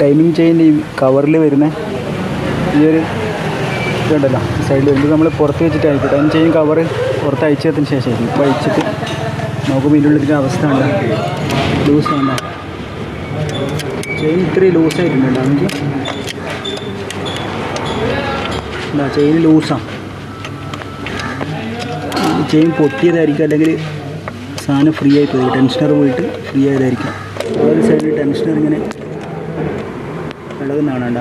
Timing chain ഈ കവറിൽ വരുന്ന ഈ ഒരു ഇതുണ്ടല്ലോ സൈഡിൽ വരുമ്പോൾ നമ്മൾ പുറത്ത് വെച്ചിട്ട് അയക്കും. ടൈം ചെയിൻ കവർ പുറത്ത് അയച്ചതിന് ശേഷം ഇപ്പോൾ അയച്ചിട്ട് നോക്കുമ്പോൾ ഇതിന്റെ അവസ്ഥ ഉണ്ട്. ലൂസ് ആണ്. ചെയിൻ ഇത്രയും ലൂസായിട്ടുണ്ട് നമുക്ക് എന്താ ചെയിൻ ലൂസാണ് ചെയിൻ പൊട്ടിയതായിരിക്കും അല്ലെങ്കിൽ സാധനം ഫ്രീ ആയി പോയി ടെൻഷനർ പോയിട്ട് ഫ്രീ ആയതായിരിക്കും. ഒരു സൈഡിൽ ടെൻഷനർ ഇങ്ങനെ ഇളകുന്നതാണ് കാണണ്ട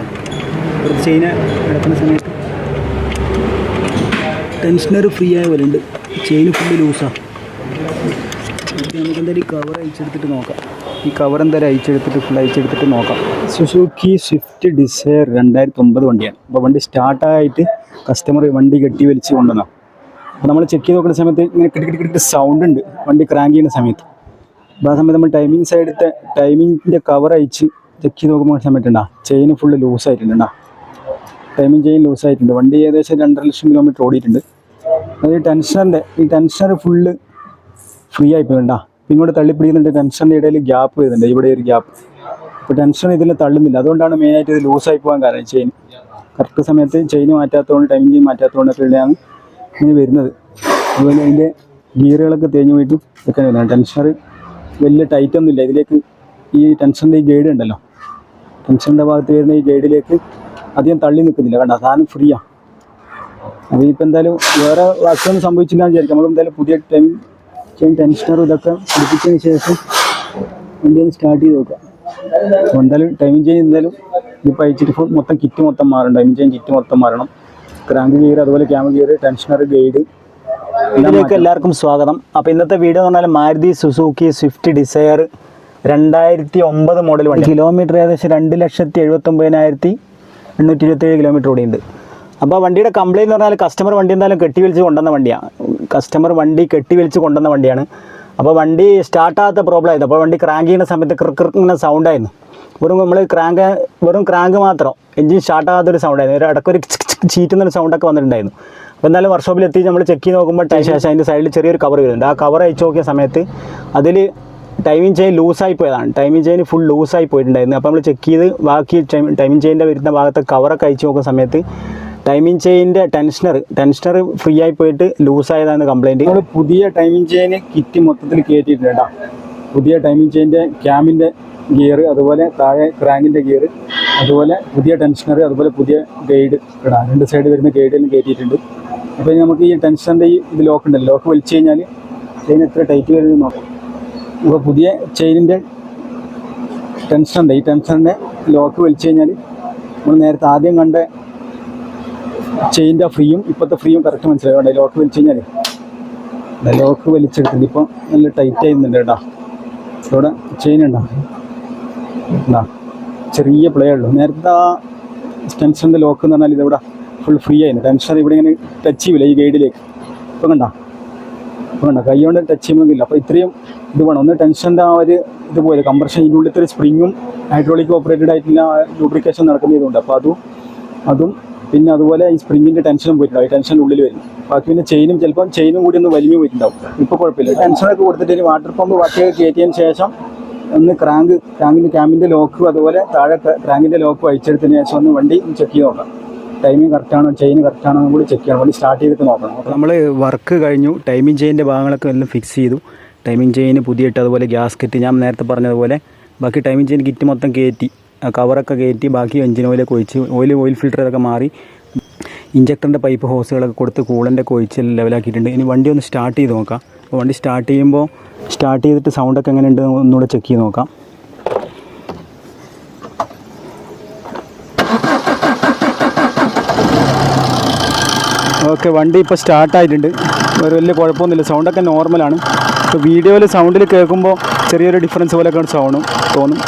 ഒരു ചെയിന് ഇളക്കുന്ന സമയത്ത് ടെൻഷനർ ഫ്രീ ആയ പോലെ ഉണ്ട്. ചെയിൻ ഫുള്ള് ലൂസാണ് നമുക്ക് എന്തായാലും ഈ കവർ അയച്ചെടുത്തിട്ട് നോക്കാം. ഈ കവർ എന്തായാലും അയച്ചെടുത്തിട്ട് ഫുൾ അയച്ചെടുത്തിട്ട് നോക്കാം. സുസൂക്കി സ്വിഫ്റ്റ് ഡിസയർ രണ്ടായിരത്തി ഒമ്പത് വണ്ടിയാണ്. അപ്പോൾ വണ്ടി സ്റ്റാർട്ടായിട്ട് കസ്റ്റമർ വണ്ടി കെട്ടി വലിച്ച് കൊണ്ടുവന്നാണ് അപ്പോൾ നമ്മൾ ചെക്ക് ചെയ്ത് നോക്കുന്ന സമയത്ത് ഇങ്ങനെ കിട്ടി കിട്ടി കിട്ടി സൗണ്ട് ഉണ്ട്. വണ്ടി ക്രാങ്ക് ചെയ്യുന്ന സമയത്ത്. അപ്പോൾ ആ സമയത്ത് നമ്മൾ ടൈമിംഗ് സൈഡത്തെ ടൈമിങ്ങിന്റെ കവർ അയച്ച് ചെക്ക് ചെയ്ത് നോക്കുമ്പോൾ സമയത്തുണ്ടാ ചെയിൻ ഫുള്ള് ലൂസായിട്ടുണ്ടാ ടൈമിങ് ചെയിൻ ലൂസായിട്ടുണ്ട് വണ്ടി ഏകദേശം രണ്ടര ലക്ഷം കിലോമീറ്റർ ഓടിയിട്ടുണ്ട്. അത് ഈ ടെൻഷനറിന്റെ ഈ ടെൻഷനർ ഫുള്ള് ഫ്രീ ആയി പോയിണ്ടാ ഇങ്ങോട്ട് തള്ളിപ്പിടിക്കുന്നുണ്ട്. ടെൻഷന്റെ ഇടയിൽ ഗ്യാപ്പ് വരുന്നുണ്ട്. ഇവിടെ ഒരു ഗ്യാപ്പ് ഇപ്പോൾ ടെൻഷൻ ഇതിൽ തള്ളുന്നില്ല. അതുകൊണ്ടാണ് മെയിനായിട്ട് ഇത് ലൂസായി പോകാൻ കാരണം ചെയിൻ കറക്റ്റ് സമയത്ത് ചെയിൻ മാറ്റാത്തതുകൊണ്ട് ടൈമിങ് ചെയിൻ മാറ്റാത്തതുകൊണ്ടൊക്കെയാണ് ഇങ്ങനെ വരുന്നത്. അതുപോലെ അതിന്റെ ഗിയറുകളൊക്കെ തേഞ്ഞു പോയിട്ടും ഒക്കെ വരുന്നത് ടെൻഷനർ വലിയ ടൈറ്റൊന്നുമില്ല ഇതിലേക്ക് ഈ ടെൻഷന്റെ ഈ ഗൈഡ് ഉണ്ടല്ലോ. ടെൻഷന്റെ ഭാഗത്ത് വരുന്ന ഈ ഗൈഡിലേക്ക് അധികം തള്ളി നിൽക്കുന്നില്ല. കണ്ട? സാധനം ഫ്രീയാണ് അപ്പോൾ ഇനിയിപ്പോൾ എന്തായാലും വേറെ വാക്കൊന്നും സംഭവിച്ചില്ല എന്ന് വിചാരിക്കും. നമ്മൾ എന്തായാലും പുതിയ ടൈം ചെയിൻ ടെൻഷനറും ഇതൊക്കെ പിടിപ്പിച്ചതിന് ശേഷം വണ്ടി ഒന്ന് സ്റ്റാർട്ട് ചെയ്ത് നോക്കാം. അപ്പോൾ എന്തായാലും ടൈമിംഗ് ചെയിൻ എന്തായാലും ഇപ്പോൾ അയച്ചിട്ട് ഇപ്പോൾ മൊത്തം കിറ്റ് മൊത്തം മാറണം. ടൈമിംഗ് ചെയിൻ കിറ്റ് മൊത്തം മാറണം. ക്രാങ്ക് ഗിയർ അതുപോലെ ക്യാമ ഗിയർ ടെൻഷനർ ഗൈഡ് ഇതിലേക്ക് എല്ലാവർക്കും സ്വാഗതം. അപ്പോൾ ഇന്നത്തെ വീഡിയോ എന്ന് പറഞ്ഞാൽ മാരുതി സുസൂക്കി സ്വിഫ്റ്റ് ഡിസയർ രണ്ടായിരത്തി ഒമ്പത് മോഡൽ വണ്ടി. കിലോമീറ്റർ ഏകദേശം രണ്ട് ലക്ഷത്തി എഴുപത്തൊമ്പതിനായിരത്തി എണ്ണൂറ്റി ഇരുപത്തേഴ് കിലോമീറ്റർ ഓടിയുണ്ട് അപ്പോൾ വണ്ടിയുടെ കംപ്ലയിന്റ് എന്ന് പറഞ്ഞാൽ കസ്റ്റമർ വണ്ടി എന്തായാലും കെട്ടി വലിച്ച് കൊണ്ടുവന്ന വണ്ടിയാണ് കസ്റ്റമർ വണ്ടി കെട്ടി വലിച്ച് കൊണ്ടുവന്ന വണ്ടിയാണ്. അപ്പോൾ വണ്ടി സ്റ്റാർട്ടാകാത്ത പ്രോബ്ലം ആയിരുന്നു. അപ്പോൾ വണ്ടി ക്രാങ്ക് ചെയ്യുന്ന സമയത്ത് ക്രിക്ക് ഇങ്ങനെ സൗണ്ട് ആയിരുന്നു. വെറും നമ്മൾ ക്രാങ്ക് വെറും ക്രാങ്ക് മാത്രം എഞ്ചിൻ സ്റ്റാർട്ടാകാത്തൊരു സൗണ്ട് ആയിരുന്നു. ഒരു ഇടയ്ക്കൊരു ചീറ്റുന്നൊരു സൗണ്ടൊക്കെ വന്നിട്ടുണ്ടായിരുന്നു. അപ്പോൾ എന്തായാലും വർക്ക്ഷോപ്പിൽ എത്തി നമ്മൾ ചെക്ക് ചെയ്ത് നോക്കുമ്പോൾ ടൈം ശേഷം അതിന്റെ സൈഡിൽ ചെറിയൊരു കവർ വരുന്നുണ്ട്. ആ കവർ അയച്ചു നോക്കിയ സമയത്ത് അതിൽ ടൈമിംഗ് ചെയിൻ ലൂസായി പോയതാണ്. ടൈമിംഗ് ചെയിൻ ഫുൾ ലൂസായി പോയിട്ടുണ്ടായിരുന്നു. അപ്പോൾ നമ്മൾ ചെക്ക് ചെയ്ത് ബാക്കി ടൈമിംഗ് ചെയിന്റെ വരുന്ന ഭാഗത്തെ കവറൊക്കെ അയച്ചു നോക്കുന്ന സമയത്ത് ടൈമിംഗ് ചെയിന്റെ ടെൻഷനർ ടെൻഷനർ ഫ്രീ ആയി പോയിട്ട് ലൂസ് ലൂസായതാണ് കംപ്ലൈന്റ് നമ്മൾ പുതിയ ടൈമിംഗ് ചെയിൻ കിറ്റ് മൊത്തത്തിൽ കയറ്റിയിട്ടുണ്ട് കേട്ടോ. പുതിയ ടൈമിംഗ് ചെയിന്റെ ക്യാമിന്റെ ഗിയർ അതുപോലെ താഴെ ക്രാങ്കിന്റെ ഗിയർ അതുപോലെ പുതിയ ടെൻഷനർ അതുപോലെ പുതിയ ഗൈഡ് ഇടാം. രണ്ട് സൈഡ് വരുന്ന ഗൈഡിലും കയറ്റിയിട്ടുണ്ട് അപ്പോൾ നമുക്ക് ഈ ടെൻഷന്റെ ഈ ഇത് ലോക്ക് ഉണ്ടല്ലോ ലോക്ക് വലിച്ചു കഴിഞ്ഞാൽ ചെയിൻ എത്ര ടൈറ്റ് വരുന്നത് നോക്കാം. അപ്പോൾ പുതിയ ചെയിനിന്റെ ടെൻഷനുണ്ട് ഈ ടെൻഷന്റെ ലോക്ക് വലിച്ചു കഴിഞ്ഞാൽ നമ്മൾ നേരത്തെ ആദ്യം കണ്ട ചെയിന്റെ ഫ്രീയും ഇപ്പോഴത്തെ ഫ്രീയും കറക്റ്റ് മനസ്സിലായി. വേണ്ട ലോക്ക് വലിച്ചു കഴിഞ്ഞാൽ ലോക്ക് വലിച്ചെടുത്തിട്ട് ഇപ്പം നല്ല ടൈറ്റ് ചെയ്യുന്നുണ്ട് കേട്ടോ. ഇവിടെ ചെയിൻ ഉണ്ടോ? ഉണ്ടാ ചെറിയ പ്ലേ ഉള്ളൂ. നേരത്തെ ആ ടെൻഷന്റെ ലോക്ക് എന്ന് പറഞ്ഞാൽ ഇതിവിടെ ഫുൾ ഫ്രീ ആയിരുന്നു. ടെൻഷൻ ഇവിടെ ഇങ്ങനെ ടച്ച് ചെയ്യില്ല ഈ ഗൈഡിലേക്ക് ഇപ്പം കണ്ട? ഇപ്പം കണ്ട? കൈ കൊണ്ട് ടച്ച് ചെയ്യുന്നില്ല അപ്പോൾ ഇത്രയും ഇത് വേണം. ഒന്ന് ടെൻഷന്റെ ആ ഒരു ഇത് പോയത്. കംപ്രഷൻ ഇതിന്റെ ഉള്ളിലത്തെ ഒരു സ്പ്രിങ്ങും ഹൈഡ്രോളിക് ഓപ്പറേറ്റഡ് ആയിട്ടുള്ള ലൂബ്രിക്കേഷൻ നടക്കുന്നതുകൊണ്ട് അപ്പോൾ അതും അതും പിന്നെ അതുപോലെ ഈ സ്പ്രിങ്ങിന്റെ ടെൻഷനും പോയിട്ടുണ്ടാവും. ഈ ടെൻഷന്റെ ഉള്ളിൽ വരും. ബാക്കി പിന്നെ ചെയിനും ചിലപ്പം ചെയിനും കൂടി ഒന്ന് വലിഞ്ഞു പോയിട്ടുണ്ടാവും. ഇപ്പോൾ കുഴപ്പമില്ല. ടെൻഷനൊക്കെ കൊടുത്തിട്ട് വാട്ടർ പമ്പ് വാട്ടിയൊക്കെ കയറ്റിയതിന് ശേഷം ഒന്ന് ക്രാങ്ക് ക്രാങ്കിന്റെ ക്യാമ്പിന്റെ ലോക്കും അതുപോലെ താഴെ ക്രാങ്കിന്റെ ലോക്കും അയച്ചെടുത്തതിന് ശേഷം ഒന്ന് വണ്ടി ചെക്ക് ചെയ്ത് നോക്കാം. ടൈമിംഗ് കറക്റ്റാണോ ചെയിൻ കറക്റ്റാണോ കൂടി ചെക്ക് ചെയ്യണം. വണ്ടി സ്റ്റാർട്ട് ചെയ്തിട്ട് നോക്കണം. നമ്മൾ വർക്ക് കഴിഞ്ഞു. ടൈമിംഗ് ചെയിന്റെ ഭാഗങ്ങളൊക്കെ എല്ലാം ഫിക്സ് ചെയ്തു. ടൈമിംഗ് ചെയിൻ പുതിയിട്ട് അതുപോലെ ഗ്യാസ്കറ്റ് ഞാൻ നേരത്തെ പറഞ്ഞതുപോലെ ബാക്കി ടൈമിംഗ് ചെയിൻ കിറ്റ് മൊത്തം കയറ്റി കവറൊക്കെ കയറ്റി ബാക്കി എഞ്ചിൻ ഓയിലൊക്കെ ഒഴിച്ച് ഓയിൽ ഓയിൽ ഫിൽറ്ററൊക്കെ മാറി ഇഞ്ചക്ടറിന്റെ പൈപ്പ് ഹോസുകളൊക്കെ കൊടുത്ത് കൂളന്റെ ഒക്കെ ഒഴിച്ച് ലെവലാക്കിയിട്ടുണ്ട് ഇനി വണ്ടി ഒന്ന് സ്റ്റാർട്ട് ചെയ്ത് നോക്കാം. അപ്പോൾ വണ്ടി സ്റ്റാർട്ട് ചെയ്യുമ്പോൾ സ്റ്റാർട്ട് ചെയ്തിട്ട് സൗണ്ടൊക്കെ എങ്ങനെയുണ്ട് ഒന്നുകൂടെ ചെക്ക് ചെയ്ത് നോക്കാം. ഓക്കെ വണ്ടി ഇപ്പോൾ സ്റ്റാർട്ടായിട്ടുണ്ട് ഒരു വലിയ കുഴപ്പമൊന്നുമില്ല. സൗണ്ടൊക്കെ നോർമലാണ് ഇപ്പോൾ വീഡിയോയിൽ സൗണ്ടിൽ കേൾക്കുമ്പോൾ ചെറിയൊരു ഡിഫറൻസ് പോലെയൊക്കെ സൗണ്ടും തോന്നും.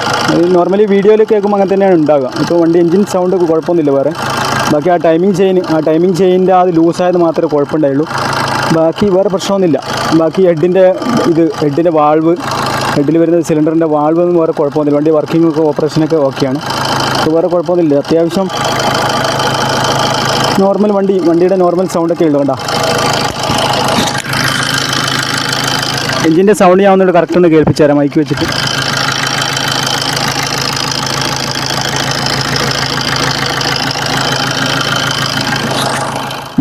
നോർമലി വീഡിയോയിൽ കേൾക്കുമ്പോൾ അങ്ങനെ തന്നെയാണ് ഉണ്ടാകുക ഇപ്പോൾ വണ്ടി എഞ്ചിൻ സൗണ്ട് കുഴപ്പമൊന്നുമില്ല വേറെ. ബാക്കി ആ ടൈമിംഗ് ചെയിൻ ആ ടൈമിംഗ് ചെയിന്റെ അത് ലൂസായത് മാത്രമേ കുഴപ്പമുണ്ടായുള്ളൂ. ബാക്കി വേറെ പ്രശ്നമൊന്നുമില്ല. ബാക്കി ഹെഡിന്റെ ഇത് ഹെഡിന്റെ വാൾവ് ഹെഡിൽ വരുന്ന സിലിണ്ടറിന്റെ വാൾവ് ഒന്നും വേറെ കുഴപ്പമൊന്നുമില്ല. വണ്ടി വർക്കിംഗ് ഒക്കെ ഓപ്പറേഷനൊക്കെ ഓക്കെയാണ് അപ്പോൾ വേറെ കുഴപ്പമൊന്നുമില്ല. അത്യാവശ്യം നോർമൽ വണ്ടി വണ്ടിയുടെ നോർമൽ സൗണ്ടൊക്കെ ഉള്ളു കണ്ടാ എഞ്ചിന്റെ സൗണ്ട് ഞാൻ ഒന്നുകൂടെ കറക്റ്റ് ഒന്ന് കേൾപ്പിച്ചു തരാം. മൈക്ക് വെച്ചിട്ട്.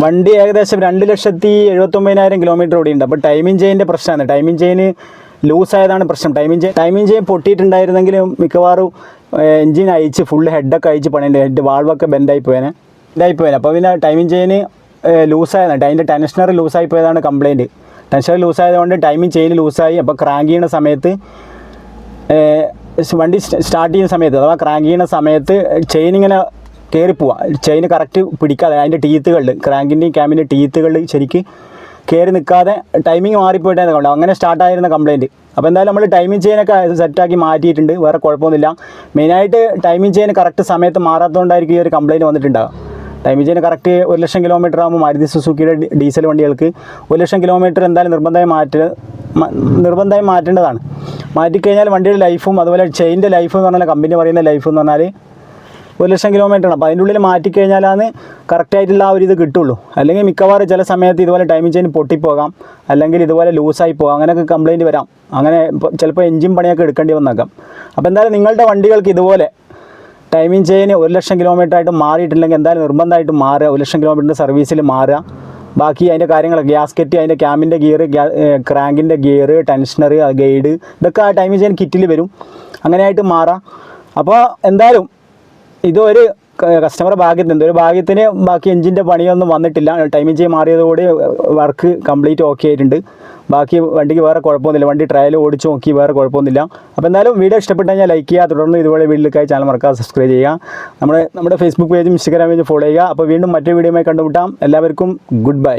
വണ്ടി ഏകദേശം രണ്ട് ലക്ഷത്തി എഴുപത്തൊമ്പതിനായിരം കിലോമീറ്റർ ഓടിയുണ്ട് അപ്പോൾ ടൈമിംഗ് ചെയിന്റെ പ്രശ്നമാണ്. ടൈമിംഗ് ചെയിന് ലൂസായതാണ് പ്രശ്നം. ടൈമിംഗ് ചെയിൻ ടൈമിംഗ് ചെയിൻ പൊട്ടിയിട്ടുണ്ടായിരുന്നെങ്കിലും മിക്കവാറും എഞ്ചിൻ അയച്ച് ഫുൾ ഹെഡൊക്കെ അയച്ച് പണിയുണ്ട്. ഹെഡ് വാൾവൊക്കെ ബെൻഡായി പോയേനെ. ബെൻഡായി പോയേനെ. അപ്പോൾ പിന്നെ ടൈമിംഗ് ചെയിന് ലൂസായതാണ് അതിന്റെ ടെൻഷനർ ലൂസായി പോയതാണ് കംപ്ലയിന്റ് ടെൻഷനർ ലൂസായതുകൊണ്ട് ടൈമിങ് ചെയിൻ ലൂസായി. അപ്പോൾ ക്രാങ്ക് ചെയ്യുന്ന സമയത്ത് വണ്ടി സ്റ്റാർട്ട് ചെയ്യുന്ന സമയത്ത് അഥവാ ക്രാങ്ക് ചെയ്യുന്ന സമയത്ത് ചെയിൻ ഇങ്ങനെ കയറിപ്പോവാ പോവാ. ചെയിൻ കറക്റ്റ് പിടിക്കാതെ അതിന്റെ ടീത്തുകളിൽ ക്രാങ്കിന്റെയും ക്യാമിന്റെ ടീത്തുകളിൽ ശരിക്ക് കയറി നിൽക്കാതെ ടൈമിങ് മാറിപ്പോയിട്ടായിരുന്നു കണ്ടോ അങ്ങനെ സ്റ്റാർട്ടായിരുന്ന കംപ്ലയിന്റ് അപ്പോൾ എന്തായാലും നമ്മൾ ടൈമിംഗ് ചെയിനൊക്കെ സെറ്റാക്കി മാറ്റിയിട്ടുണ്ട്. വേറെ കുഴപ്പമൊന്നുമില്ല. മെയിനായിട്ട് ടൈമിംഗ് ചെയിൻ കറക്റ്റ് സമയത്ത് മാറാത്തതുകൊണ്ടായിരിക്കും ഈ ഒരു കംപ്ലയിന്റ് വന്നിട്ടുണ്ടാകുക ചെയിൻ കറക്റ്റ് ഒരു ലക്ഷം കിലോമീറ്റർ ആകുമ്പോൾ മാരുതി സുസുക്കിയുടെ ഡീസൽ വണ്ടികൾക്ക് ഒരു ലക്ഷം കിലോമീറ്റർ എന്തായാലും നിർബന്ധമായി മാറ്റ നിർബന്ധമായി മാറ്റേണ്ടതാണ്. മാറ്റിക്കഴിഞ്ഞാൽ വണ്ടിയുടെ ലൈഫും അതുപോലെ ചെയിന്റെ ലൈഫ് എന്ന് പറഞ്ഞാൽ കമ്പനി പറയുന്ന ലൈഫ് എന്ന് പറഞ്ഞാൽ ഒരു ലക്ഷം കിലോമീറ്റർ ആണ്. അപ്പോൾ അതിന്റെ ഉള്ളിൽ മാറ്റിക്കഴിഞ്ഞാലാണ് കറക്റ്റായിട്ടുള്ള ആ ഒരു ഇത് കിട്ടുള്ളൂ. അല്ലെങ്കിൽ മിക്കവാറും ചില സമയത്ത് ഇതുപോലെ ടൈമിംഗ് ചെയിൻ പൊട്ടിപ്പോകാം. അല്ലെങ്കിൽ ഇതുപോലെ ലൂസായി പോകാം. അങ്ങനെയൊക്കെ കംപ്ലയിന്റ് വരാം. അങ്ങനെ ചിലപ്പോൾ എഞ്ചിൻ പണിയൊക്കെ എടുക്കേണ്ടി വന്നേക്കാം. അപ്പോൾ എന്തായാലും നിങ്ങളുടെ വണ്ടികൾക്ക് ഇതുപോലെ ടൈമിംഗ് ചെയിൻ ഒരു ലക്ഷം കിലോമീറ്റർ ആയിട്ട് മാറിയിട്ടില്ലെങ്കിൽ എന്തായാലും നിർബന്ധമായിട്ട് മാറുക. ഒരു ലക്ഷം കിലോമീറ്ററിന്റെ സർവീസിൽ മാറുക. ബാക്കി അതിന്റെ കാര്യങ്ങൾ ഗ്യാസ്കറ്റ് അതിന്റെ ക്യാമിന്റെ ഗിയർ ക്രാങ്കിന്റെ ഗിയർ ടെൻഷനർ ഗൈഡ് ഇതൊക്കെ ആ ടൈമിംഗ് ചെയിൻ കിറ്റിൽ വരും. അങ്ങനെയായിട്ട് മാറാം. അപ്പോൾ എന്തായാലും ഇതൊരു കസ്റ്റമർ ഭാഗ്യത്തിന് ഒരു ഭാഗ്യത്തിന് ബാക്കി എഞ്ചിന്റെ പണിയൊന്നും വന്നിട്ടില്ല. ടൈമിംഗ് ചെയിൻ മാറിയതോടെ വർക്ക് കംപ്ലീറ്റ് ഓക്കെ ആയിട്ടുണ്ട്. ബാക്കി വണ്ടിക്ക് വേറെ കുഴപ്പമൊന്നുമില്ല. വണ്ടി ട്രയൽ ഓടിച്ച് നോക്കി വേറെ കുഴപ്പമൊന്നുമില്ല. അപ്പോൾ എന്തായാലും വീഡിയോ ഇഷ്ടപ്പെട്ട് കഴിഞ്ഞാൽ ലൈക്ക് ചെയ്യുക. തുടർന്ന് ഇതുപോലെ വീട്ടിലേക്കായി ചാനൽ മറക്കാതെ സബ്സ്ക്രൈബ് ചെയ്യുക. നമ്മുടെ നമ്മുടെ ഫേസ്ബുക്ക് പേജും ഇൻസ്റ്റാഗ്രാം പേജും ഫോളോ ചെയ്യുക. അപ്പോൾ വീണ്ടും മറ്റൊരു വീഡിയോയുമായി കണ്ടുമുട്ടാം. എല്ലാവർക്കും ഗുഡ് ബൈ